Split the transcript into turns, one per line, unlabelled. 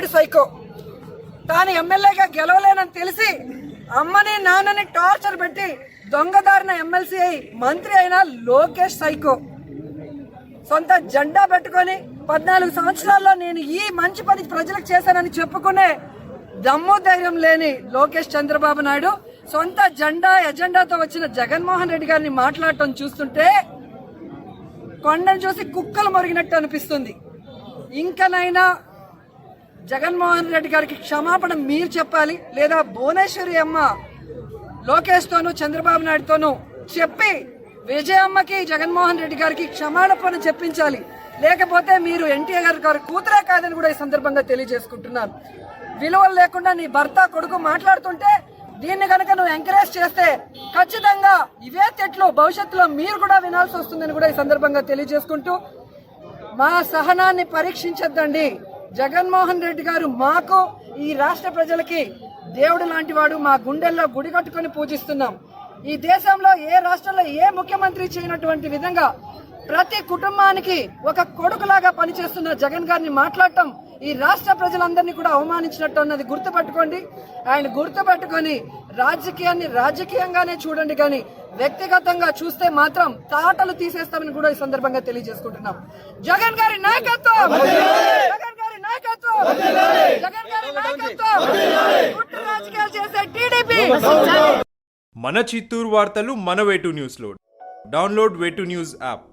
విచ్చలవిడి సైకో. తాను ఎమ్మెల్యేగా గెలవలేనని తెలిసి అమ్మని నాన్నని టార్చర్ పెట్టి దొంగదారిన ఎమ్మెల్సీ అయి మంత్రి అయిన లోకేష్ సైకో. సొంత జెండా పెట్టుకొని పద్నాలుగు సంవత్సరాల్లో నేను ఈ మంచి పని ప్రజలకు చేశానని చెప్పుకునే దమ్ము ధైర్యం లేని లోకేష్ చంద్రబాబు నాయుడు సొంత జెండా ఎజెండాతో వచ్చిన జగన్మోహన్ రెడ్డి గారిని మాట్లాడటం చూస్తుంటే కొండను చూసి కుక్కలు మొరిగినట్టు అనిపిస్తుంది. ఇంకనైనా జగన్మోహన్ రెడ్డి గారికి క్షమాపణ మీరు చెప్పాలి లేదా భువనేశ్వరి అమ్మ లోకేష్తోనూ చంద్రబాబు నాయుడుతోనూ చెప్పి విజయమ్మకి జగన్మోహన్ రెడ్డి గారికి క్షమాపణ చెప్పించాలి. లేకపోతే మీరు ఎన్టీఆర్ గారు కూతురే కాదని కూడా ఈ సందర్భంగా తెలియజేసుకుంటున్నాను. విలువలు లేకుండా నీ భర్త కొడుకు మాట్లాడుతుంటే దీన్ని కనుక నువ్వు ఎంకరేజ్ చేస్తే ఖచ్చితంగా ఇవే తెట్లు భవిష్యత్తులో మీరు కూడా వినాల్సి వస్తుందని కూడా ఈ సందర్భంగా తెలియజేసుకుంటూ మా సహనాన్ని పరీక్షించద్దండి. జగన్మోహన్ రెడ్డి గారు మాకు ఈ రాష్ట్ర ప్రజలకి దేవుడు లాంటి వాడు మా గుండెల్లో గుడి కట్టుకొని పూజిస్తున్నాం. ఈ దేశంలో ఏ రాష్ట్రంలో ఏ ముఖ్యమంత్రి చేయనటువంటి విధంగా ప్రతి కుటుంబానికి ఒక కొడుకులాగా పనిచేస్తున్న జగన్ గారిని మాట్లాడటం ఈ రాష్ట్ర ప్రజలందరినీ కూడా అవమానించినట్టు అన్నది గుర్తుపెట్టుకోండి. ఆయన గుర్తుపెట్టుకొని రాజకీయాన్ని రాజకీయంగానే చూడండి కానీ వ్యక్తిగతంగా చూస్తే మాత్రం తాటలు తీసేస్తామని కూడా ఈ సందర్భంగా తెలియజేసుకుంటున్నాం. జగన్ గారి నాయకత్వం జగన్ గారి నాయకత్వం జగన్ గారి నాయకత్వం కుట్ర రాజకీయాలు చేసే టీడీపీ
మన చిత్తూరు వార్తలు మన వేటు న్యూస్లో. డౌన్లోడ్ వేటు న్యూస్ యాప్.